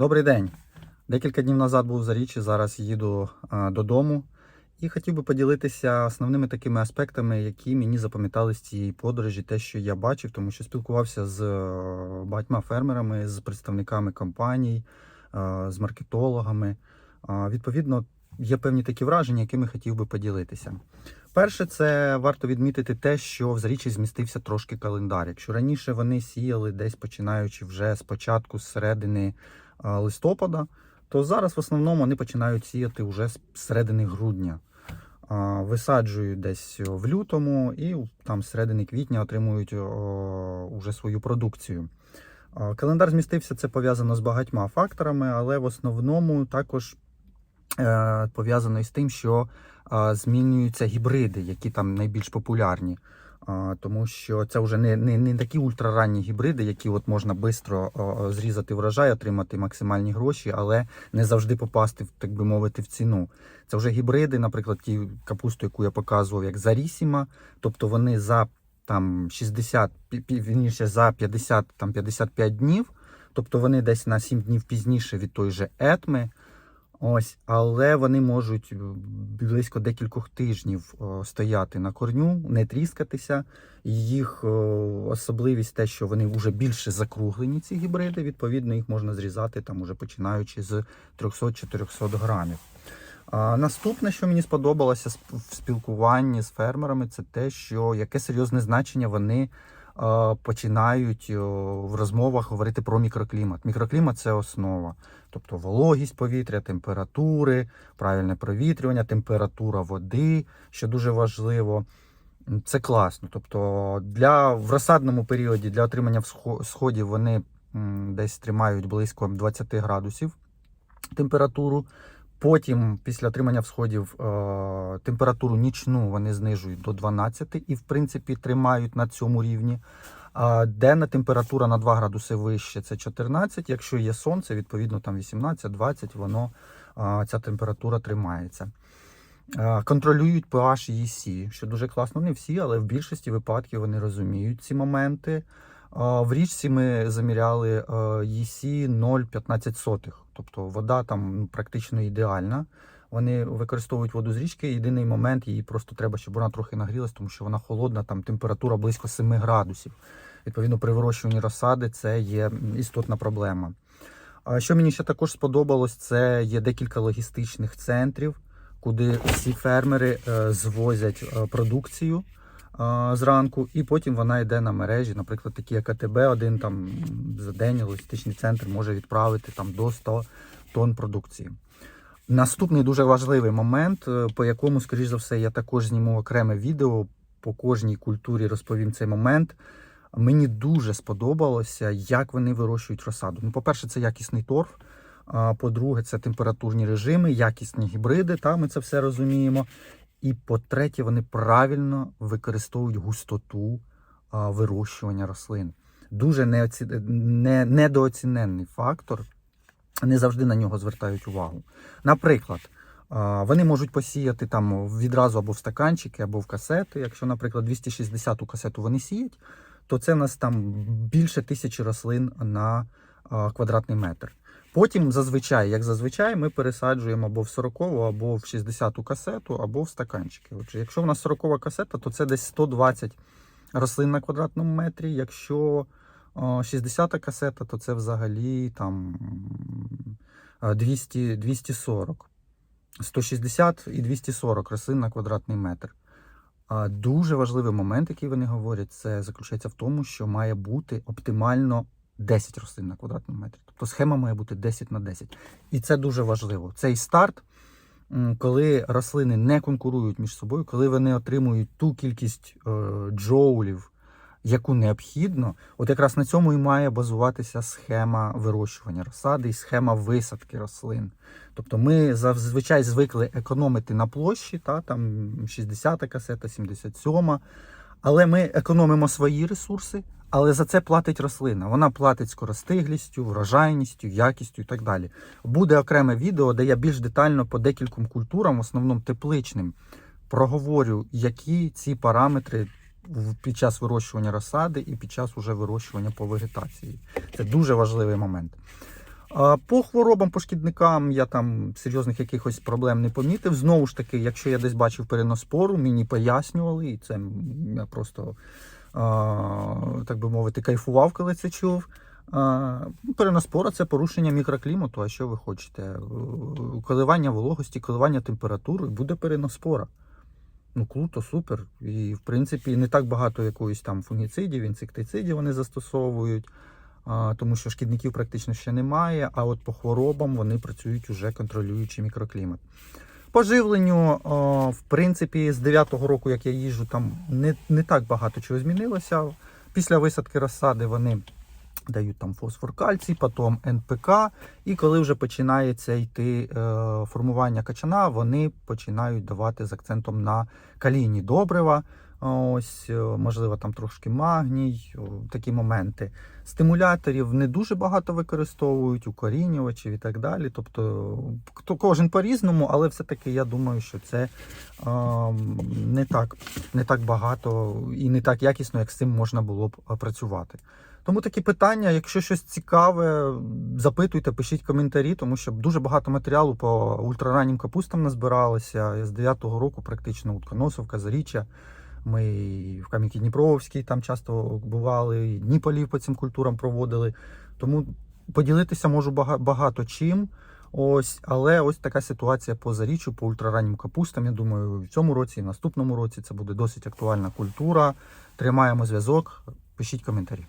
Добрий день. Декілька днів назад був за річі, зараз їду а, додому і хотів би поділитися основними такими аспектами, які мені запам'ятали з цієї подорожі, те, що я бачив, тому що спілкувався з е, багатьма фермерами, з представниками компаній, е, з маркетологами. А, Відповідно, є певні такі враження, якими хотів би поділитися. Перше, це варто відмітити те, що в Зарічі змістився трошки календар. Якщо раніше вони сіяли десь починаючи вже з початку, з середини а, листопада, то зараз в основному вони починають сіяти вже з середини грудня. Висаджують десь в лютому і там середини квітня отримують уже свою продукцію. Календар змістився, це пов'язано з багатьма факторами, але в основному також е, пов'язано із тим, що е, змінюються гібриди, які там найбільш популярні. Тому що це вже не, не, не такі ультраранні гібриди, які от можна швидко зрізати врожай, отримати максимальні гроші, але не завжди попасти, так би мовити, в ціну. Це вже гібриди, наприклад, ті капусту, яку я показував, як Зарісіма, тобто вони за там 60, пі- пі- вірніше, за 50, там 55 днів, тобто вони десь на 7 днів пізніше від той же етми. Ось, але вони можуть е, близько декількох тижнів е, стояти на корню, не тріскатися. Їх е, особливість те, що вони вже більше закруглені, ці гібриди. Відповідно, їх можна зрізати там уже починаючи з 300-400 грамів. А наступне, що мені сподобалося в спілкуванні з фермерами, це те, що яке серйозне значення вони починають е, в розмовах говорити про мікроклімат. Мікроклімат це основа, тобто вологість повітря, температури, правильне провітрювання, температура води, що дуже важливо. Це класно. Тобто для в розсадному періоді для отримання сходів вони десь тримають близько 20 градусів температуру. Потім, після отримання всходів, е, температуру нічну вони знижують до 12 і, в принципі, тримають на цьому рівні. Денна температура на 2 градуси вище це 14. Якщо є сонце, відповідно там 18-20, воно ця температура тримається. Е, Контролюють pH ЄСі, що дуже класно. Не всі, але в більшості випадків вони розуміють ці моменти. В річці ми заміряли ЄСі 0,15. Тобто вода там ну, практично ідеальна. Вони використовують воду з річки. Єдиний момент її просто треба, щоб вона трохи нагрілась, тому що вона холодна, там температура близько 7 градусів. Відповідно, при вирощуванні розсади це є істотна проблема. Що мені ще також сподобалось, це є декілька логістичних центрів, куди всі фермери е, звозять е, продукцію зранку, і потім вона йде на мережі. Наприклад, такі як АТБ, один там за день логістичний центр може відправити там до 100 тонн продукції. Наступний дуже важливий момент, е, по якому, скоріш за все, я також зніму окреме відео по кожній культурі розповім цей момент. Мені дуже сподобалося, як вони вирощують розсаду. Ну, по-перше, це якісний торф. По-друге, це температурні режими, якісні гібриди. Та ми це все розуміємо. І по-третє, вони правильно використовують густоту вирощування рослин. Дуже неоці... не... недооціненний фактор. Не завжди на нього звертають увагу. Наприклад, вони можуть посіяти там відразу або в стаканчики, або в касети. Якщо, наприклад, 260 касету вони сіють, то це в нас там більше тисячі рослин на квадратний метр. Потім, зазвичай, як зазвичай, ми пересаджуємо або в 40 або в 60 касету, або в стаканчики. Отже, якщо в нас 40 касета, то це десь 120 рослин на квадратному метрі. Якщо а, 60 касета, то це взагалі там 200, 240, 160 і 240 рослин на квадратний метр. А дуже важливий момент, який вони говорять, це заключається в тому, що має бути оптимально 10 рослин на квадратному метрі. Тобто схема має бути 10 на 10. І це дуже важливо. Цей старт, коли рослини не конкурують між собою, коли вони отримують ту кількість е, джоулів, яку необхідно, от якраз на цьому і має базуватися схема вирощування розсади і схема висадки рослин. Тобто ми зазвичай звикли економити на площі, та, там 60 касета, 77-ма, але ми економимо свої ресурси, але за це платить рослина. Вона платить скоростиглістю, врожайністю, якістю і так далі. Буде окреме відео, де я більш детально по декільком культурам, в основному тепличним, проговорю, які ці параметри під час вирощування розсади і під час уже вирощування по вегетації. Це дуже важливий момент. По хворобам, по шкідникам я там серйозних якихось проблем не помітив. Знову ж таки, якщо я десь бачив переноспору, мені пояснювали, і це я просто, так би мовити, кайфував, коли це чув. Ну, Переноспора це порушення мікроклімату. А що ви хочете? Е, Коливання вологості, коливання температури, буде переноспора. Ну, круто, супер. І, в принципі, не так багато якоїсь там фунгіцидів, інсектицидів вони застосовують, а, тому що шкідників практично ще немає. А от по хворобам вони працюють уже контролюючи мікроклімат. По живленню, в принципі, з 9-го року, як я їжджу, там не, не так багато чого змінилося. Після висадки розсади вони дають там фосфор кальцій, потім НПК. І коли вже починається йти е, формування качана, вони починають давати з акцентом на калійні добрива. Ось, е, можливо, там трошки магній, такі моменти. Стимуляторів не дуже багато використовують, укорінювачів і так далі. Тобто кожен по-різному, але все-таки я думаю, що це е, не, так, не так багато і не так якісно, як з цим можна було б е, працювати. Тому такі питання, якщо щось цікаве, запитуйте, пишіть коментарі, тому що дуже багато матеріалу по ультрараннім капустам назбиралося. Я з 9-го року практично утконосовка, заріччя. Ми в Кам'янки Дніпровській там часто бували, і Дніполів по цим культурам проводили. Тому поділитися можу багато чим. Ось, але ось така ситуація по заріччю, по ультрараннім капустам. Я думаю, в цьому році і в наступному році це буде досить актуальна культура. Тримаємо зв'язок, пишіть коментарі.